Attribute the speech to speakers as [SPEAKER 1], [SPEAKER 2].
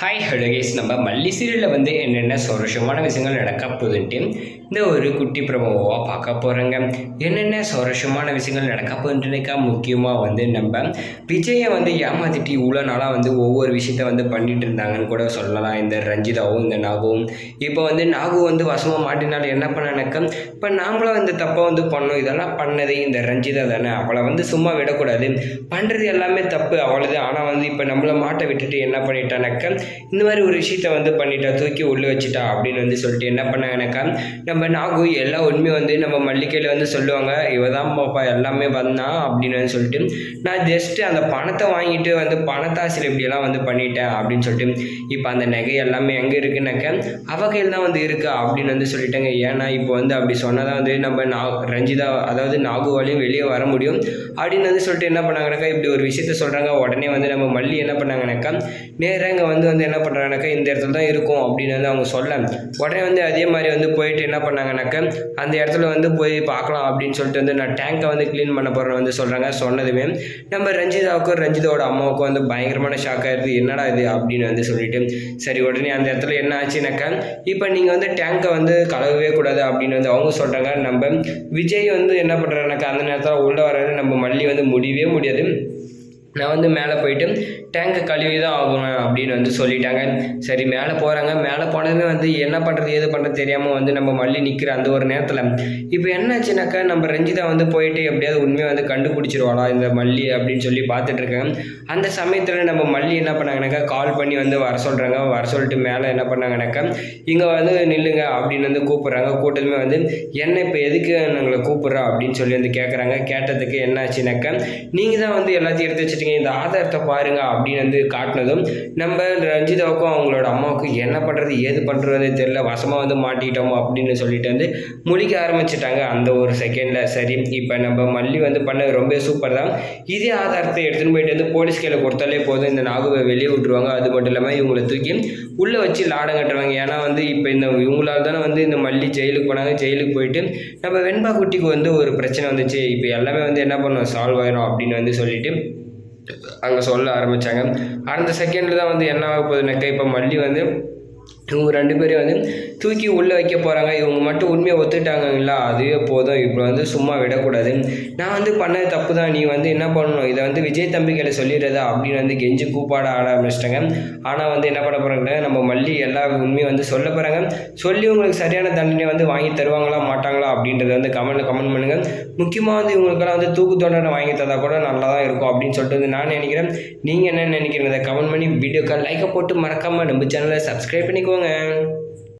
[SPEAKER 1] Hi ஹலோகேஸ் நம்ம மல்லி சீரியலில் வந்து என்னென்ன சுவாரஸ்யமான விஷயங்கள் நடக்க போகுதுன்ட்டு இந்த ஒரு குட்டி பிரபோவாக பார்க்க போகிறோங்க என்னென்ன சுவாரஸ்யமான விஷயங்கள் நடக்க போகுதுன்ட்டுக்கா முக்கியமாக வந்து நம்ம விஜயை வந்து ஏமாத்திட்டு இவ்வளோ நாளாக வந்து ஒவ்வொரு விஷயத்த வந்து பண்ணிட்டு இருந்தாங்கன்னு கூட சொல்லலாம். இந்த ரஞ்சிதாவும் இந்த நாகுவும். இப்போ வந்து நாகு வந்து வசமாக மாட்டினால என்ன பண்ணனாக்க இப்போ நாமளும் இந்த தப்பை வந்து பண்ணோம். இதெல்லாம் பண்ணது இந்த ரஞ்சிதா தானே. அவளை வந்து சும்மா விடக்கூடாது. பண்ணுறது எல்லாமே தப்பு அவளது. ஆனால் வந்து இப்போ நம்மளை மாட்டை விட்டுட்டு என்ன பண்ணிட்டானாக்கா இந்த மாதிரி ஒரு விஷயத்த வந்து பண்ணிட்டா தூக்கி உள்ளே வச்சுட்டா அப்படின்னு வந்து சொல்லிட்டு என்ன பண்ணாங்கனாக்கா நம்ம நாகு எல்லா உண்மையும் வந்து நம்ம மல்லிகையில் வந்து சொல்லுவாங்க இவ தான் பாப்பா எல்லாமே வந்தான் அப்படின்னு வந்து சொல்லிட்டு நான் ஜஸ்ட்டு அந்த பணத்தை வாங்கிட்டு வந்து பணத்தாசில் இப்படியெல்லாம் வந்து பண்ணிட்டேன் அப்படின்னு சொல்லிட்டு இப்போ அந்த நகை எல்லாமே எங்கே இருக்குனாக்க அவ கையில் தான் வந்து இருக்கா அப்படின்னு வந்து சொல்லிட்டாங்க. ஏன்னா இப்போ வந்து அப்படி சொன்னால் தான் வந்து நம்ம நா ரஞ்சிதா அதாவது நாகுவாலையும் வெளியே வர முடியும் அப்படின்னு வந்து சொல்லிட்டு என்ன பண்ணாங்கனாக்கா இப்படி ஒரு விஷயத்த சொல்கிறாங்க உடனே வந்து நம்ம மல்லி என்ன பண்ணாங்கனாக்கா நேராக இங்கே வந்து வந்து என்ன பண்ணுறாங்கனாக்கா இந்த இடத்துல தான் இருக்கும் அப்படின்னு வந்து அவங்க சொல்ல உடனே வந்து அதே மாதிரி வந்து போயிட்டு என்ன பண்ணாங்கனாக்கா அந்த இடத்துல வந்து போய் பார்க்கலாம் அப்படின்னு சொல்லிட்டு வந்து நான் டேங்கை வந்து க்ளீன் பண்ண போகிறேன் வந்து சொல்கிறாங்க சொன்னதுமே. நம்ம ரஞ்சிதாவுக்கும் ரஞ்சிதாவோட அம்மாவுக்கும் வந்து பயங்கரமான ஷாக் ஆயிடுது என்னடா இது அப்படின்னு வந்து சொல்லிட்டு சரி உடனே அந்த இடத்துல என்ன ஆச்சுனாக்கா இப்போ நீங்கள் வந்து டேங்கை வந்து கலவவே கூடாது அப்படின்னு வந்து அவங்க சொல்கிறாங்க நம்ம விஜய் வந்து என்ன பண்ணுறாங்கனாக்கா அந்த நேரத்தில் உள்ளே வர்றாரு. நம்ம மல்லி வந்து முடியவே முடியாது. நான் வந்து மேலே போயிட்டு டேங்கை கழுவி தான் ஆகணும் அப்படின்னு வந்து சொல்லிட்டாங்க. சரி மேலே போகிறாங்க மேலே போனதுமே வந்து என்ன பண்ணுறது ஏது பண்ணுறது தெரியாமல் வந்து நம்ம மல்லி நிற்கிற அந்த ஒரு நேரத்தில். இப்போ என்னாச்சுனாக்கா நம்ம ரஞ்சிதா வந்து போயிட்டு எப்படியாவது உண்மையை வந்து கண்டுபிடிச்சிருவாளா இந்த மல்லி அப்படின்னு சொல்லி பார்த்துட்ருக்காங்க அந்த சமயத்தில் நம்ம மல்லி என்ன பண்ணாங்கனாக்கா கால் பண்ணி வந்து வர சொல்கிறாங்க வர சொல்லிட்டு மேலே என்ன பண்ணாங்கனாக்கா இங்கே வந்து நில்லுங்க அப்படின்னு வந்து கூப்பிட்றாங்க. கூட்டதுமே வந்து என்ன இப்போ எதுக்கு நாங்களை கூப்பிட்றா? அப்படின்னு சொல்லி வந்து கேட்குறாங்க கேட்டதுக்கு என்னாச்சுனாக்கா நீங்கள் தான் வந்து எல்லாத்தையும் எடுத்து வச்சு வச்சுருக்கீங்க இந்த ஆதாரத்தை பாருங்கள் அப்படின்னு வந்து காட்டினதும் நம்ம ரஞ்சிதாவுக்கும் அவங்களோட அம்மாவுக்கும் என்ன பண்ணுறது ஏது பண்ணுறது தெரியல வசமாக வந்து மாட்டிட்டோம் அப்படின்னு சொல்லிட்டு வந்து முழிக்க ஆரம்பிச்சிட்டாங்க அந்த ஒரு செகண்டில் சரி இப்போ நம்ம மல்லி வந்து பண்ணது ரொம்ப சூப்பர் தான். இதே ஆதாரத்தை எடுத்துன்னு போயிட்டு வந்து போலீஸ் கையில் கொடுத்தாலே போதும் இந்த நாகுவை வெளியே விட்டுருவாங்க. அது மட்டும் இல்லாமல் இவங்களை தூக்கி உள்ளே வச்சு லாடம் கட்டுறாங்க. ஏன்னா வந்து இப்போ இந்த இவங்களால தானே வந்து இந்த மல்லி ஜெயிலுக்கு போனாங்க. ஜெயிலுக்கு போயிட்டு நம்ம வெண்பா குட்டிக்கு வந்து ஒரு பிரச்சனை வந்துச்சு. இப்போ எல்லாமே வந்து என்ன பண்ணுவோம் சால்வ் ஆயிரும் அப்படின்னு வந்து சொல்லிட்டு அங்கே சொல்ல ஆரம்பித்தாங்க அந்த செகண்டில் தான் வந்து என்ன ஆக போகுதுனாக்கா இப்போ மல்லி வந்து இவங்க ரெண்டு பேரையும் வந்து தூக்கி உள்ளே வைக்க போகிறாங்க இவங்க மட்டும் உண்மையை ஒத்துட்டாங்கங்களா அதுவே போதும். இப்போ வந்து சும்மா விடக்கூடாது. நான் வந்து பண்ணது தப்பு தான். நீ வந்து என்ன பண்ணணும்? இதை வந்து விஜய் தம்பிகளை சொல்லிடுறதா? அப்படின்னு வந்து கெஞ்சி கூப்பாட ஆட ஆரம்பிச்சிட்டாங்க. ஆனால் வந்து என்ன பண்ண போகிறாங்க நம்ம மல்லி எல்லா உண்மையும் வந்து சொல்ல போகிறாங்க சொல்லி உங்களுக்கு சரியான தண்டனை வந்து வாங்கி தருவாங்களா மாட்டாங்களா அப்படின்றத வந்து கமெண்ட்டில் கமெண்ட் பண்ணுங்கள் முக்கியமாக வந்து இவங்களுக்கெல்லாம் வந்து தூக்கு தண்டனை வாங்கி தந்தால் கூட நல்லா தான் இருக்கும் அப்படின்னு சொல்லிட்டு வந்து நான் நினைக்கிறேன். நீங்கள் என்ன நினைக்கிறீங்க? கமெண்ட் பண்ணி வீடியோக்கு லைக்கை போட்டு மறக்காமல் நம்ம சேனலை சப்ஸ்கிரைப் பண்ணிக்கோங்க. and